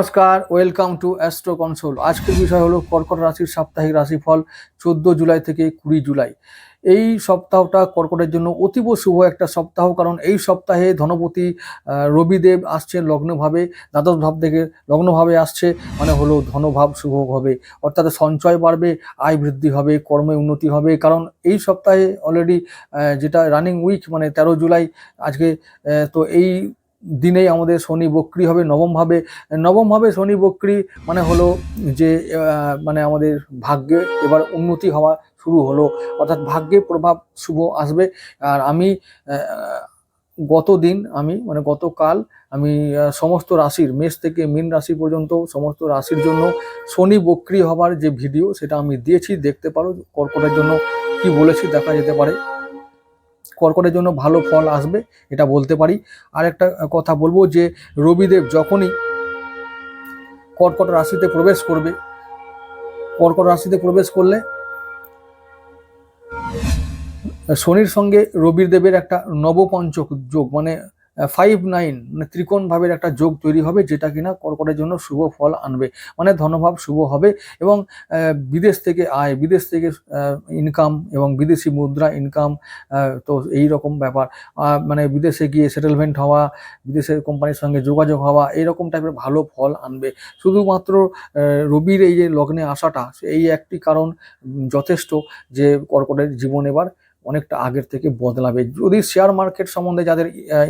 নমস্কার welcome to astro console আজকের বিষয় হলো কর্কট রাশির সাপ্তাহিক রাশিফল, চোদ্দ জুলাই থেকে কুড়ি জুলাই। এই সপ্তাহটা কর্কটের জন্য অতীব শুভ একটা সপ্তাহ, কারণ এই সপ্তাহে ধনপতি রবিদেব আসছে লগ্নভাবে, দ্বাদশ ভাব থেকে লগ্নভাবে আসছে মানে হলো ধনভাব শুভ হবে। অর্থাৎ সঞ্চয় বাড়বে, আয় বৃদ্ধি হবে, কর্মে উন্নতি হবে, কারণ এই সপ্তাহে অলরেডি যেটা রানিং উইক মানে তেরো জুলাই, আজকে তো এই দিনেই আমাদের শনি বক্রি হবে, নবমভাবে নবমভাবে শনি বক্রি মানে হলো যে মানে আমাদের ভাগ্যে এবার উন্নতি হওয়া শুরু হলো। অর্থাৎ ভাগ্যে প্রভাব শুভ আসবে। আর আমি গত দিন আমি মানে গতকাল আমি সমস্ত রাশির, মেষ থেকে মীন রাশি পর্যন্ত সমস্ত রাশির জন্য শনি বক্রি হবার যে ভিডিও সেটা আমি দিয়েছি। দেখতে পারো কর্কটের জন্য কি বলেছি, দেখা যেতে পারে। কর্কটের জন্য ভালো ফল আসবে, এটা বলতে পারি। আর একটা কথা বলব যে, রবিদেব যখনই কর্কট রাশিতে প্রবেশ করবে, কর্কট রাশিতে প্রবেশ করলে শনির সঙ্গে রবির দেবের একটা নবপঞ্চক যোগ মানে ফাইভ নাইন মানে ত্রিকোণ ভাবের একটা যোগ তৈরি হবে যেটা কিনা কর্কটের জন্য শুভ ফল আনবে। মানে ধনভাব শুভ হবে এবং বিদেশ থেকে আয়, বিদেশ থেকে ইনকাম এবং বিদেশি মুদ্রা ইনকাম তো এই রকম ব্যাপার। মানে বিদেশে গিয়ে সেটেলমেন্ট হওয়া, বিদেশের কোম্পানির সঙ্গে যোগাযোগ হওয়া এইরকম টাইপের ভালো ফল আনবে। শুধুমাত্র রবির এই যে লগ্নে আসাটা, এই একটি কারণ যথেষ্ট যে কর্কটের জীবন এবার অনেকটা আগের থেকে বদলাবে। যদি শেয়ার মার্কেট সম্বন্ধে যাদের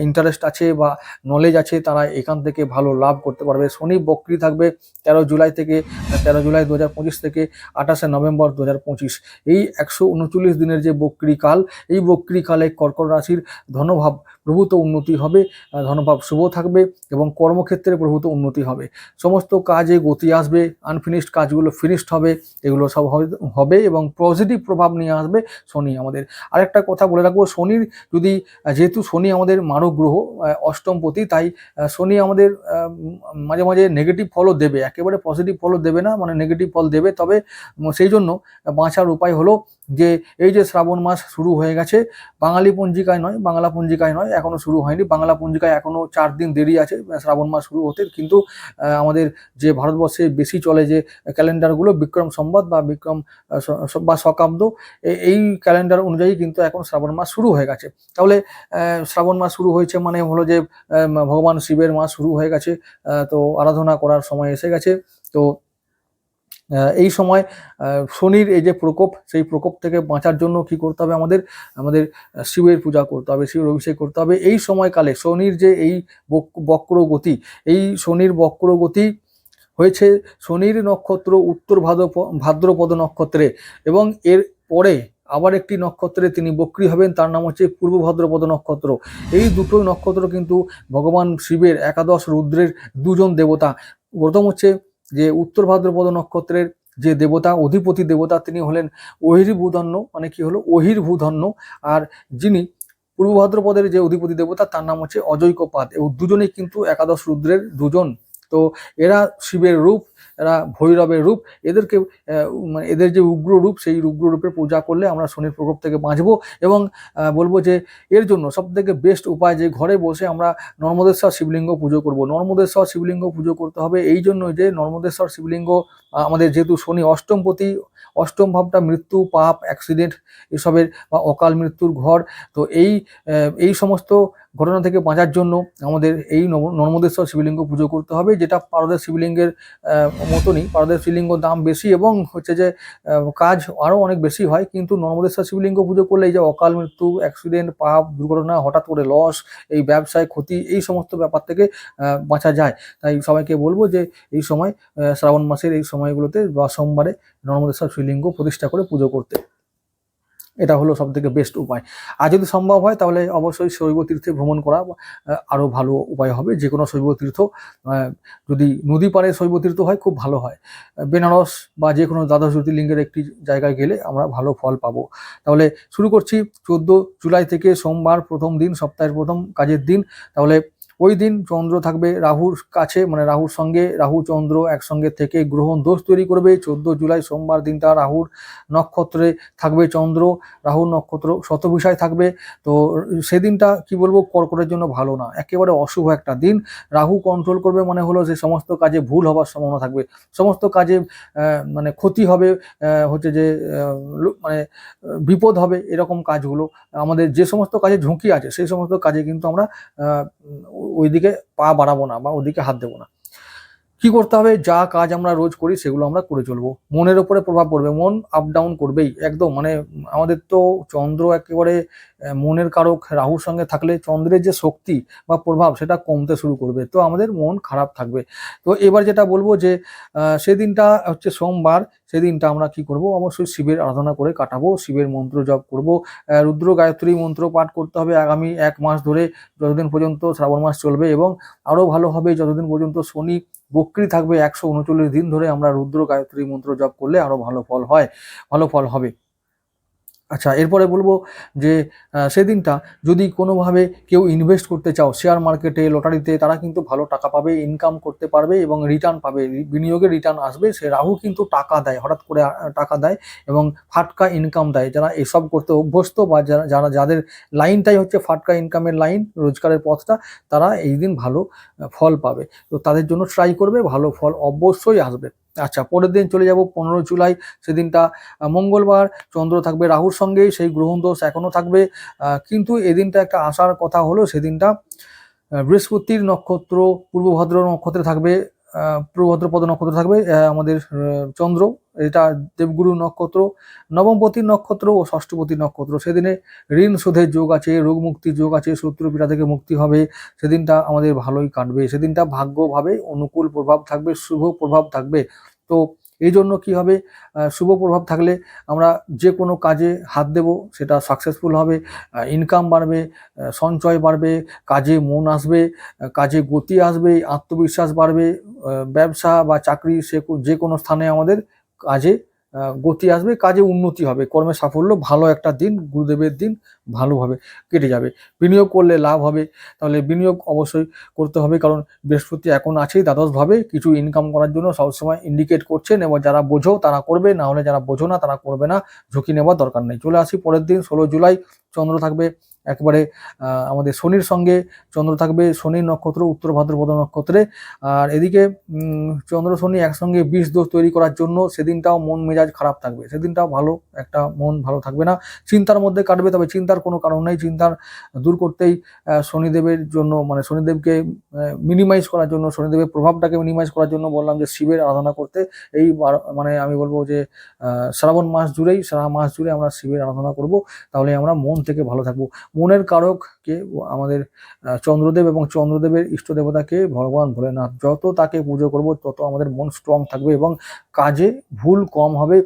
ইন্টারেস্ট আছে বা নলেজ আছে, তারা এখান থেকে ভালো লাভ করতে পারবে। শনি বক্রি থাকবে তেরো জুলাই থেকে, তেরো জুলাই দু হাজার পঁচিশ থেকে আঠাশে নভেম্বর দু হাজার পঁচিশ। এই একশো উনচল্লিশ দিনের যে বক্রিকাল, এই বক্রিকালে কর্কট রাশির ধনভাব প্রভূত উন্নতি হবে ধনভাব শুভ থাকবে এবং কর্মক্ষেত্রে প্রভূত উন্নতি হবে। সমস্ত কাজে গতি আসবে আনফিনিশড কাজগুলো ফিনিশড হবে, এগুলো সব হবে- এবং পজিটিভ প্রভাব নিয়ে আসবে শনি আমাদের। আরেকটা কথা বলে রাখব, শনির যদি যেহেতু শনি আমাদের মারক গ্রহ অষ্টমপতি, তাই শনি আমাদের মাঝে মাঝে নেগেটিভ ফলও দেবে। একেবারে পজিটিভ ফলও দেবে না মানে নেগেটিভ ফল দেবে। তবে সেই জন্য বাঁচার উপায় হলো যে এই যে শ্রাবণ মাস শুরু হয়ে গেছে, বাঙালি পঞ্জিকায় নয়, বাংলা পঞ্জিকায় নয়, এখনও শুরু হয়নি। বাংলা পঞ্জিকায় এখনও চার দিন দেরি আছে শ্রাবণ মাস শুরু হতে। কিন্তু আমাদের যে ভারতবর্ষে বেশি চলে যে ক্যালেন্ডারগুলো, বিক্রম সম্বাদ বা বিক্রম বা শকাব্দ এই ক্যালেন্ডার অনুযায়ী কিন্তু এখন শ্রাবণ মাস শুরু হয়ে গেছে। তাহলে শ্রাবণ মাস শুরু হয়েছে মানে হলো যে ভগবান শিবের মাস শুরু হয়ে গেছে তো আরাধনা করার সময় এসে গেছে। তো এই সময় শনির এই যে প্রকোপ, সেই প্রকোপ থেকে বাঁচার জন্য কি করতে হবে আমাদের? আমাদের শিবের পূজা করতে হবে, শিবের অভিষেক করতে হবে। এই সময়কালে শনির যে এই বক- বক্র গতি, এই শনির বক্র গতি হয়েছে শনির নক্ষত্র উত্তর ভাদ্র ভাদ্রপদ নক্ষত্রে এবং এর পরে আবার একটি নক্ষত্রে তিনি বক্রী হবেন, তার নাম হচ্ছে পূর্ব ভাদ্রপদ নক্ষত্র। এই দুটো নক্ষত্র কিন্তু ভগবান শিবের, একাদশ রুদ্রের দুজন দেবতা। প্রথম হচ্ছে যে উত্তর ভাদ্রপদ নক্ষত্রের যে দেবতা, অধিপতি দেবতা, তিনি হলেন অহির্ভূধন্য মানে কি হলো? অহির্ভূধন্য। আর যিনি পূর্ব ভাদ্রপদের যে অধিপতি দেবতা, তার নাম হচ্ছে অজৈকপাত এবং দুজনেই কিন্তু একাদশ রুদ্রের দুজন। তো এরা শিবের রূপ, এরা ভৈরবের রূপ, এদেরকে মানে এদের যে উগ্র রূপ, সেই উগ্র রূপের পূজা করলে আমরা শনির প্রকোপ থেকে বাঁচবো এবং বলব যে এর জন্য সব থেকে বেস্ট উপায় যে ঘরে বসে আমরা নর্মদেশ্বর শিবলিঙ্গ পুজো করব। নর্মদেশ্বর শিবলিঙ্গ পুজো করতে হবে এই জন্য যে নর্মদেশ্বর শিবলিঙ্গ আমাদের যেহেতু শনি অষ্টমপতি অষ্টম ভাবটা মৃত্যু, পাপ অ্যাক্সিডেন্ট এসবের বা অকাল মৃত্যুর ঘর, তো এই এই সমস্ত ঘটনা থেকে বাঁচার জন্য আমাদের এই নর্মদেশ্বর শিবলিঙ্গ পুজো করতে হবে, যেটা পারদের শিবলিঙ্গের মতনই পারদের শিবলিঙ্গ দাম বেশি এবং হচ্ছে যে কাজ আরও অনেক বেশি হয়, কিন্তু নর্মদেশ্বর শিবলিঙ্গ পুজো করলে এই যে অকাল মৃত্যু অ্যাক্সিডেন্ট পাপ, দুর্ঘটনা, হঠাৎ করে লস এই ব্যবসায় ক্ষতি, এই সমস্ত ব্যাপার থেকে বাঁচা যায়। তাই সবাইকে বলব যে এই সময় শ্রাবণ মাসের এই সময়গুলোতে বা সোমবারে নর্মদেশ্বর শিবলিঙ্গ প্রতিষ্ঠা করে পুজো করতে। এটা হলো সব থেকে বেস্ট উপায়। আর যদি সম্ভব হয়, তাহলে অবশ্যই শৈব তীর্থে ভ্রমণ করা আরও ভালো উপায় হবে। যে কোনো শৈব তীর্থ যদি নদী পাড়ে শৈব তীর্থ হয়, খুব ভালো হয়। বেনারস বা যে কোনো দ্বাদশ জ্যোতির্লিঙ্গের একটি জায়গায় গেলে আমরা ভালো ফল পাবো। তাহলে শুরু করছি চোদ্দ জুলাই থেকে সোমবার প্রথম দিন, সপ্তাহের প্রথম কাজের দিন। তাহলে ওই দিন চন্দ্র থাকবে রাহুর কাছে মানে রাহুর সঙ্গে, রাহু চন্দ্র একসঙ্গে থেকে গ্রহণ দোষ তৈরি করবে। চোদ্দ জুলাই সোমবার দিনটা রাহুর নক্ষত্রে থাকবে চন্দ্র, রাহুর নক্ষত্র শতভিসায় থাকবে। তো সেদিনটা কি বলব, কর্কটের জন্য ভালো না। একেবারে অশুভ একটা দিন। রাহু কন্ট্রোল করবে মানে হলো যে সমস্ত কাজে ভুল হবার সম্ভাবনা থাকবে। সমস্ত কাজে মানে ক্ষতি হবে হচ্ছে যে মানে বিপদ হবে এরকম কাজগুলো। আমাদের যে সমস্ত কাজে ঝুঁকি আছে, সেই সমস্ত কাজে কিন্তু আমরা ওইদিকে পা বাড়াবো না বা ওইদিকে হাত দেবো না। কি করতে হবে? যা কাজ আমরা রোজ করি সেগুলো আমরা করে চলবো। মনের উপরে প্রভাব পড়বে, মন আপ ডাউন করবেই, একদম। মানে আমাদের তো চন্দ্র একেবারে মনের কারক রাহুর সঙ্গে থাকলে চন্দ্রের যে শক্তি বা প্রভাব সেটা কমতে শুরু করবে। তো আমাদের মন খারাপ থাকবে। তো এবার যেটা বলব যে সেদিনটা হচ্ছে সোমবার, সেদিনটা আমরা কি করব? অবশ্যই শিবের আরাধনা করে কাটাবো, শিবের মন্ত্র জপ করব। রুদ্র গায়ত্রী মন্ত্র পাঠ করতে হবে আগামী এক মাস ধরে, যতদিন পর্যন্ত শ্রাবণ মাস চলবে এবং আরও ভালো হবে যতদিন পর্যন্ত শনি বক্রি থাকবে একশো উনচল্লিশ দিন ধরে আমরা রুদ্র গায়ত্রী মন্ত্র জপ করলে আরও ভালো ফল হয়, ভালো ফল হবে। আচ্ছা এরপরে বলব যে সেদিনটা যদি কোনোভাবে কেউ ইনভেস্ট করতে চাও শেয়ার মার্কেটে লটারিতে তারা কিন্তু ভালো টাকা পাবে ইনকাম করতে পারবে এবং রিটার্ন পাবে। বিনিয়োগে রিটার্ন আসবে, সে রাহু কিন্তু টাকা দেয়, হঠাৎ করে টাকা দেয় এবং ফাটকা ইনকাম দেয়। যারা এসব করতে অভ্যস্ত বা যারা যারা, যাদের লাইনটাই হচ্ছে ফাটকা ইনকামের লাইন, রোজগারের পথটা, তারা এই দিন ভালো ফল পাবে। তো তাদের জন্য ট্রাই করবে, ভালো ফল অবশ্যই আসবে। আচ্ছা পরের দিন চলে যাব পনেরো জুলাই, সেদিনটা মঙ্গলবার, চন্দ্র থাকবে রাহুর সঙ্গে, সেই গ্রহণ দোষ এখনও থাকবে কিন্তু এদিনটা একটা আসার কথা হলো, সেদিনটা বৃহস্পতির নক্ষত্র পূর্বভদ্র নক্ষত্রে থাকবে আহ, পূর্বভদ্রপদ নক্ষত্র থাকবে আমাদের চন্দ্র এটা দেবগুরু নক্ষত্র নবমপতির নক্ষত্র ও ষষ্ঠপতির নক্ষত্র। সেদিনে ঋণ শোধের যোগ আছে রোগ মুক্তির যোগ আছে শত্রু পীড়া থেকে মুক্তি হবে। সেদিনটা আমাদের ভালোই কাটবে। সেদিনটা ভাগ্যভাবে অনুকূল প্রভাব থাকবে শুভ প্রভাব থাকবে। তো এই জন্য কী হবে? শুভ প্রভাব থাকলে আমরা যে কোনো কাজে হাত দেব, সেটা সাকসেসফুল হবে ইনকাম বাড়বে সঞ্চয় বাড়বে, কাজে মন আসবে কাজে গতি আসবে, আত্মবিশ্বাস বাড়বে ব্যবসা বা চাকরি সে যে কোনো স্থানে আমাদের কাজে গতি আসবে, কাজে উন্নতি হবে। কর্মে সাফল্য, ভালো একটা দিন, গুরুদেবের দিন, ভালোভাবে কেটে যাবে। বিনিয়োগ করলে লাভ হবে, তাহলে বিনিয়োগ অবশ্যই করতে হবে, কারণ বৃহস্পতি এখন আছেই, দ্বাদশভাবে কিছু ইনকাম করার জন্য সবসময় ইন্ডিকেট করছেন, এবং যারা বোঝো তারা করবে, না হলে যারা বোঝো না তারা করবে না, ঝুঁকি নেওয়ার দরকার নেই। চলে আসি পরের দিন, ষোলো জুলাই, চন্দ্র থাকবে একেবারে আমাদের শনির সঙ্গে চন্দ্র থাকবে শনির নক্ষত্র, উত্তর ভাদ্রপদ নক্ষত্রে। আর এদিকে চন্দ্র, শনি একসঙ্গে বিষ দোষ তৈরি করার জন্য সেদিনটাও মন মেজাজ খারাপ থাকবে। সেদিনটাও ভালো, একটা মন ভালো থাকবে না। চিন্তার মধ্যে কাটবে, তবে চিন্তার কোনো কারণ নেই। চিন্তার দূর করতেই শনিদেবের জন্য মানে শনিদেবকে মিনিমাইজ করার জন্য, শনিদেবের প্রভাবটাকে মিনিমাইজ করার জন্য বললাম যে শিবের আরাধনা করতে। এই মানে আমি বলব যে শ্রাবণ মাস জুড়েই সারা মাস জুড়ে আমরা শিবের আরাধনা করব। তাহলে আমরা মন থেকে ভালো থাকব। মনের কারককে আমাদের চন্দ্রদেব এবং চন্দ্রদেবের ইষ্ট দেবতাকে ভগবান ভোলেনাথ যত তাকে পুজো করব তত আমাদের মন স্ট্রং থাকবে এবং কাজে ভুল কম হবে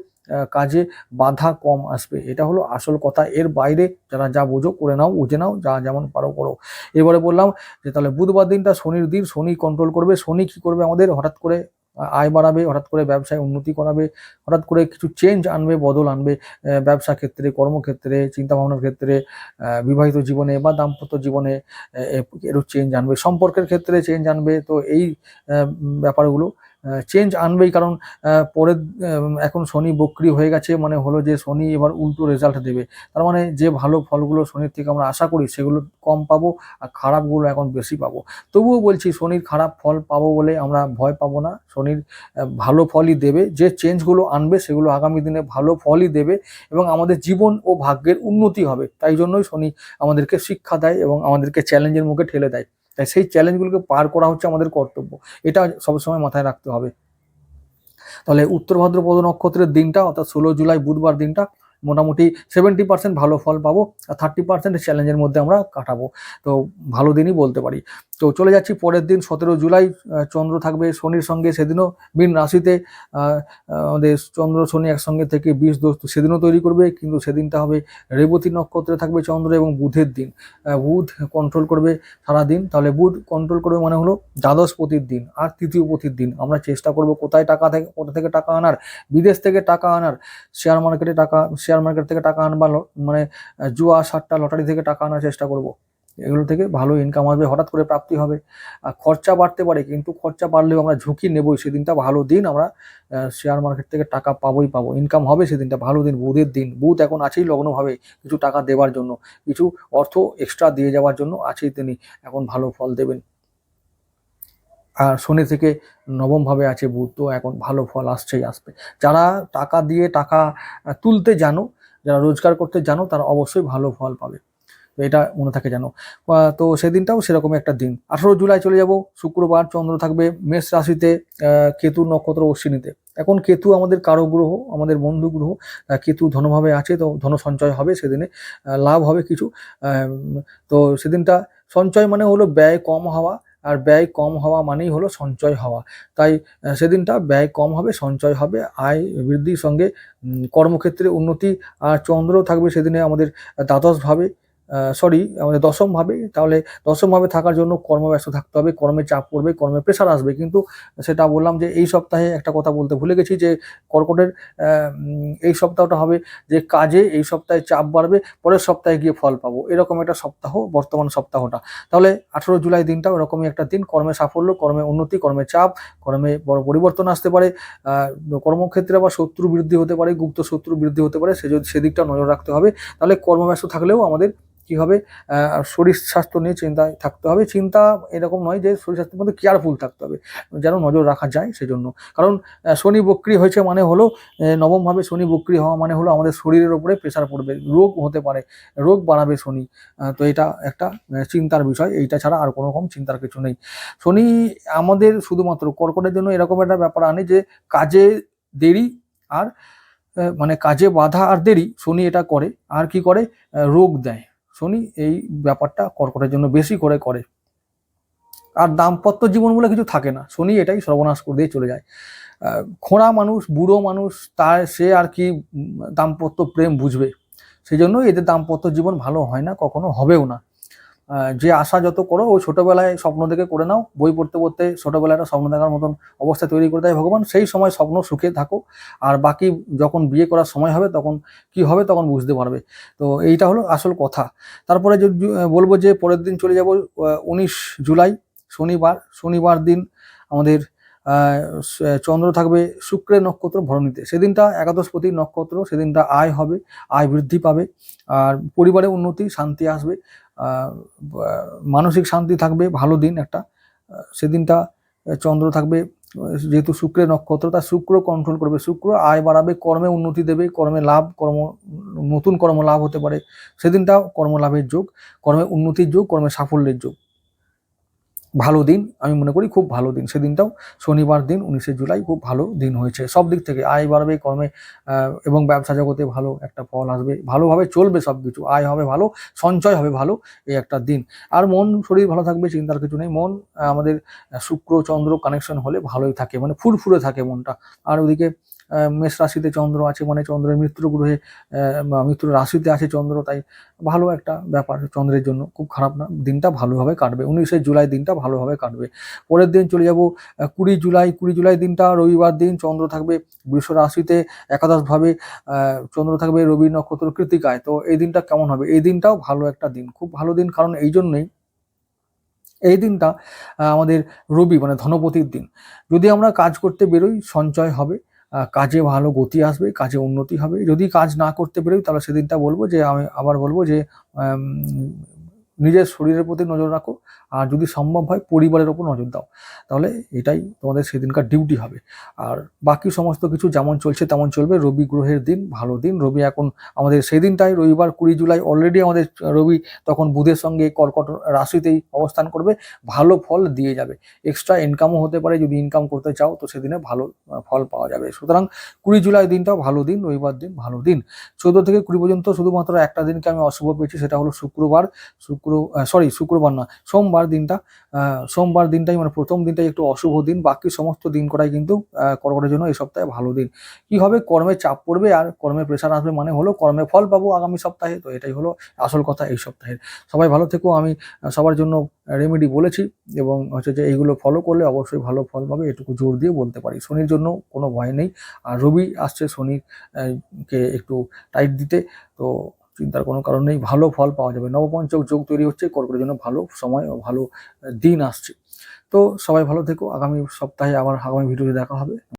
কাজে বাধা কম আসবে। এটা হলো আসল কথা। এর বাইরে যারা যা বোঝো করে নাও, বুঝে নাও, যা যেমন পারো করো। এবারে বললাম যে তাহলে বুধবার দিনটা শনির দিন, শনি কন্ট্রোল করবে। শনি কি করবে আমাদের? হঠাৎ করে আয় বাড়াবে, হঠাৎ করে ব্যবসায় উন্নতি করাবে, হঠাৎ করে কিছু চেঞ্জ আনবে, বদল আনবে ব্যবসা ক্ষেত্রে, কর্মক্ষেত্রে চিন্তা ভাবনার ক্ষেত্রে বিবাহিত জীবনে বা দাম্পত্য জীবনে এরও চেঞ্জ আনবে, সম্পর্কের ক্ষেত্রে চেঞ্জ আনবে। তো এই ব্যাপারগুলো চেঞ্জ আনবেই। কারণ পরের এখন শনি বক্রি হয়ে গেছে মানে হলো যে শনি এবার উল্টো রেজাল্ট দেবে। তার মানে যে ভালো ফলগুলো শনির থেকে আমরা আশা করি, সেগুলো কম পাবো আর খারাপগুলো এখন বেশি পাবো। তবুও বলছি, শনির খারাপ ফল পাবো বলে আমরা ভয় পাবো না। শনির ভালো ফলই দেবে। যে চেঞ্জগুলো আনবে, সেগুলো আগামী দিনে ভালো ফলই দেবে এবং আমাদের জীবন ও ভাগ্যের উন্নতি হবে। তাই জন্যই শনি আমাদেরকে শিক্ষা দেয় এবং আমাদেরকে চ্যালেঞ্জের মুখে ঠেলে দেয়। তাই সেই চ্যালেঞ্জগুলোকে পার করা হচ্ছে আমাদের কর্তব্য। এটা সবসময় মাথায় রাখতে হবে। তাহলে উত্তর ভাদ্রপদ নক্ষত্রের দিনটা, অর্থাৎ ষোলো জুলাই বুধবার দিনটা মোটামুটি সেভেন্টি পার্সেন্ট ভালো ফল পাবো আর থার্টি পার্সেন্ট চ্যালেঞ্জের মধ্যে আমরা কাটাবো। তো ভালো দিনই বলতে পারি। তো চলে যাচ্ছি পরের দিন, সতেরো জুলাই চন্দ্র থাকবে শনির সঙ্গে, সেদিনও মীন রাশিতে আমাদের চন্দ্র, শনি একসঙ্গে থেকে বিষ, দোষ সেদিনও তৈরি করবে, কিন্তু সেদিনটা হবে রেবতী নক্ষত্রে থাকবে চন্দ্র এবং বুধের দিন। বুধ কন্ট্রোল করবে সারা দিন, তাহলে বুধ কন্ট্রোল করবে মানে হলো দ্বাদশ পতির দিন আর তৃতীয় পতির দিন। আমরা চেষ্টা করব কোথায় টাকা থেকে, কোথা থেকে টাকা আনার, বিদেশ থেকে টাকা আনার শেয়ার মার্কেটে টাকা শেয়ার মার্কেট থেকে টাকা আনবার ল- মানে জুয়া, সাতটা, লটারি থেকে টাকা আনার চেষ্টা করব। এগুলো থেকে ভালো ইনকাম আসবে, হঠাৎ করে প্রাপ্তি হবে। আর খরচা বাড়তে পারে, কিন্তু খরচা বাড়লেও আমরা ঝুঁকি নেবই। সেদিনটা ভালো দিন আমরা শেয়ার মার্কেট থেকে টাকা পাবোই, পাবো। ইনকাম হবে সেদিনটা, ভালো দিন, বুধের দিন। বুধ এখন আছেই লগ্নভাবে, কিছু টাকা দেওয়ার জন্য। কিছু অর্থ এক্সট্রা দিয়ে যাওয়ার জন্য আছেই তিনি। এখন ভালো ফল দেবেন। আর শনি থেকে নবমভাবে আছে বুধ, তো এখন ভালো ফল আসছেই আসবে। যারা টাকা দিয়ে টাকা তুলতে জানো, যারা রোজগার করতে জানো, তারা অবশ্যই ভালো ফল পাবে। তো এটা মনে থাকে জানো তো সেদিনটাও সেরকম একটা দিন। আঠারো জুলাই চলে যাব, শুক্রবার চন্দ্র থাকবে, মেষ রাশিতে কেতু নক্ষত্র অশ্বিনীতে। এখন কেতু আমাদের কারও গ্রহ, আমাদের বন্ধু গ্রহ কেতু ধনভাবে আছে, তো ধন সঞ্চয় হবে সেদিনে লাভ হবে কিছু। তো সেদিনটা সঞ্চয় মানে হলো ব্যয় কম হওয়া আর ব্যয় কম হওয়া মানেই হলো সঞ্চয় হওয়া। তাই সেদিনটা ব্যয় কম হবে, সঞ্চয় হবে, আয় বৃদ্ধির সঙ্গে কর্মক্ষেত্রে উন্নতি আর চন্দ্র থাকবে সেদিনে আমাদের দ্বাদশভাবে সরি আমাদের দশমভাবে তাহলে দশমভাবে থাকার জন্য কর্মব্যস্ত থাকতে হবে, কর্মে চাপ পড়বে, কর্মে প্রেশার আসবে। কিন্তু সেটা বললাম যে এই সপ্তাহে একটা কথা বলতে ভুলে গেছি যে কর্কটের এই সপ্তাহটা হবে যে কাজে এই সপ্তাহে চাপ বাড়বে, পরের সপ্তাহে গিয়ে ফল পাবো। এরকম একটা সপ্তাহ, বর্তমান সপ্তাহটা। তাহলে আঠেরো জুলাই দিনটা ওরকমই একটা দিন, কর্মে সাফল্য, কর্মে উন্নতি, কর্মে চাপ, কর্মে বড় পরিবর্তন আসতে পারে কর্মক্ষেত্রে আবার শত্রু বৃদ্ধি হতে পারে, গুপ্ত শত্রু বৃদ্ধি হতে পারে, সে যদি, সেদিকটা নজর রাখতে হবে। তাহলে কর্মব্যস্ত থাকলেও আমাদের কি হবে? শরীর স্বাস্থ্য নিয়ে চিন্তায় থাকতে হবে। চিন্তা এরকম নয় যে শরীর স্বাস্থ্যের মধ্যে কেয়ারফুল থাকতে হবে। যেন নজর রাখা যায় সেজন্য। কারণ শনি বক্রি হয়েছে মানে হলো নবমভাবে শনি বক্রি হওয়া মানে হলো আমাদের শরীরের উপরে প্রেশার পড়বে। রোগ হতে পারে। রোগ বাড়াবে শনি। তো এটা একটা চিন্তার বিষয়। এইটা ছাড়া আর কোনো রকম চিন্তার কিছু নেই। শনি আমাদের শুধুমাত্র কর্কটের জন্য এরকম একটা ব্যাপার আনে যে, কাজে দেরি আর মানে কাজে বাধা আর দেরি শনি এটা করে। আর কি করে? রোগ দেয়। শনি এই ব্যাপারটা কর্কটের জন্য বেশি করে করে। আর দাম্পত্য জীবন বলে কিছু থাকে না। শনি এটাই সর্বনাশ করে দিয়ে চলে যায়। খোঁড়া মানুষ, বুড়ো মানুষ, তার সে আর কি দাম্পত্য প্রেম বুঝবে। সেই জন্য এদের দাম্পত্য জীবন ভালো হয় না, কখনো হবেও না। যে আশা যত করো, ও ছোটবেলায় স্বপ্ন দেখে করে নাও। বই পড়তে পড়তে ছোটবেলায় একটা স্বপ্ন দেখার মতন অবস্থা তৈরি করে দেয় ভগবান। সেই সময় স্বপ্ন সুখে থাকো। আর বাকি যখন বিয়ে করার সময় হবে, তখন কি হবে, তখন বুঝতে পারবে। তো এইটা হলো আসল কথা। তারপরে বলব যে, পরের দিন চলে যাব উনিশ জুলাই, শনিবার। শনিবার দিন আমাদের চন্দ্র থাকবে শুক্রের নক্ষত্র ভরণীতে। সেদিনটা একাদশপতি নক্ষত্র, সেদিনটা আয় হবে, আয় বৃদ্ধি পাবে, আর পরিবারে উন্নতি, শান্তি আসবে মানসিক শান্তি থাকবে, ভালো দিন একটা। সেদিনটা চন্দ্র থাকবে যেহেতু শুক্রের নক্ষত্র, তা শুক্র কন্ট্রোল করবে। শুক্র আয় বাড়াবে, কর্মে উন্নতি দেবে, কর্মে লাভ, কর্ম, নতুন কর্ম লাভ হতে পারে। সেদিনটাও কর্মলাভের যোগ, কর্মে উন্নতির যোগ, কর্মে সাফল্যের যোগ। ভালো দিন, আমি মনে করি খুব ভালো দিন। সেদিনটাও শনিবার দিন, উনিশে জুলাই খুব ভালো দিন হয়েছে। সব দিক থেকে আয় বাড়বে, কর্মে এবং ব্যবসা জগতে ভালো একটা ফল আসবে। ভালোভাবে চলবে সব কিছু। আয় হবে ভালো, সঞ্চয় হবে ভালো, এই একটা দিন। আর মন, শরীর ভালো থাকবে, চিন্তার কিছু নেই। মন, আমাদের শুক্র, চন্দ্র কানেকশন হলে ভালোই থাকে। মানে ফুরফুরে থাকে মনটা। আর ওদিকে মেষ রাশিতে চন্দ্র আছে মানে চন্দ্রের মৃত্যু গ্রহে মৃত্যুর রাশিতে আছে চন্দ্র, তাই ভালো একটা ব্যাপার চন্দ্রের জন্য, খুব খারাপ না, দিনটা ভালোভাবে কাটবে, উনিশে জুলাই দিনটা ভালোভাবে কাটবে। পরের দিন চলে যাব কুড়ি জুলাই কুড়ি জুলাই দিনটা রবিবার দিন চন্দ্র থাকবে বৃষ রাশিতে, একাদশভাবে চন্দ্র থাকবে রবি নক্ষত্র কৃতিকায় তো এই দিনটা কেমন হবে? এই দিনটাও ভালো একটা দিন, খুব ভালো দিন, কারণ এই জন্যই এই দিনটা আমাদের রবি মানে ধনপতির দিন। যদি আমরা কাজ করতে বেরোই, সঞ্চয় হবে কাজে ভালো গতি আসবে, কাজে উন্নতি হবে। যদি কাজ না করতে পেরেও তাহলে সেদিনটা বলব যে, আমি আবার বলব যে নিজের শরীরের প্রতি নজর রাখো। আর যদি সম্ভব হয় পরিবারের ওপর নজর দাও, তাহলে এটাই তোমাদের সেদিনকার ডিউটি হবে। আর বাকি সমস্ত কিছু যেমন চলছে তেমন চলবে। রবি গ্রহের দিন, ভালো দিন। রবি এখন আমাদের সেই দিনটাই রবিবার কুড়ি জুলাই অলরেডি আমাদের রবি তখন বুধের সঙ্গে কর্কট রাশিতেই অবস্থান করবে। ভালো ফল দিয়ে যাবে। এক্সট্রা ইনকামও হতে পারে, যদি ইনকাম করতে চাও, তো সেদিনে ভালো ফল পাওয়া যাবে। সুতরাং কুড়ি জুলাই দিনটাও ভালো দিন, রবিবার দিন ভালো দিন। চৌদ্দ থেকে কুড়ি পর্যন্ত শুধুমাত্র একটা দিনকে আমি অশুভ পেয়েছি, সেটা হলো শুক্রবার। শুক্র সরি শুক্রবার না, সোমবার দিনটা সোমবার দিনটাই মানে প্রথম দিনটাই একটু অশুভ দিন, বাকি সমস্ত দিন কটাই কিন্তু কর্কটের জন্য এই সপ্তাহে ভালো দিন। কি হবে? কর্মে চাপ পড়বে আর কর্মে প্রেশার আসবে মানে হলো কর্মে ফল পাবো আগামী সপ্তাহে, তো এটাই হলো আসল কথা এই সপ্তাহের। সবাই ভালো থেকো, আমি সবার জন্য রেমেডি বলেছি এবং হচ্ছে যে এইগুলো ফলো করলে অবশ্যই ভালো ফল পাবে, এটুকু জোর দিয়ে বলতে পারি। শনির জন্য কোনো ভয় নেই, আর রবি আসছে, শনির কে একটু টাইট দিতে, তো চিন্তার কোনো কারণ নেই, ভালো ফল পাওয়া যাবে। নবপঞ্চক যোগ তৈরি হচ্ছে কর্কটের জন্য ভালো সময় ও ভালো দিন আসছে। তো সবাই ভালো থেকো, আগামী সপ্তাহে আবার আগামী ভিডিওতে দেখা হবে।